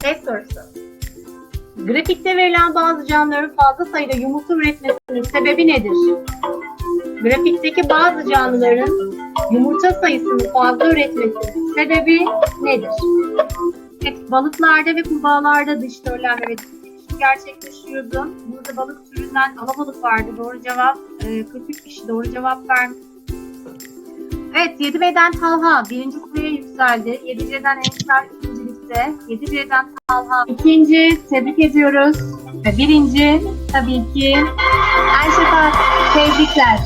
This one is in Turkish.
Test sorusu. Grafikte verilen bazı canlıların fazla sayıda yumurta üretmesinin sebebi nedir? Grafikteki bazı canlıların yumurta sayısını fazla üretmesinin sebebi nedir? Evet, balıklarda ve kurbağalarda dış döllenme ve gerçekleşiyordu. Burada balık türünden alabalık vardı. Doğru cevap e, 43 kişi doğru cevap vermiş. Evet 7B'den Talha birinci sıraya yükseldi. 7C'den Ensar ikincilikte. 7C'den Talha ikinci. Tebrik ediyoruz. Ve birinci tabii ki Ayşe Tebrikler.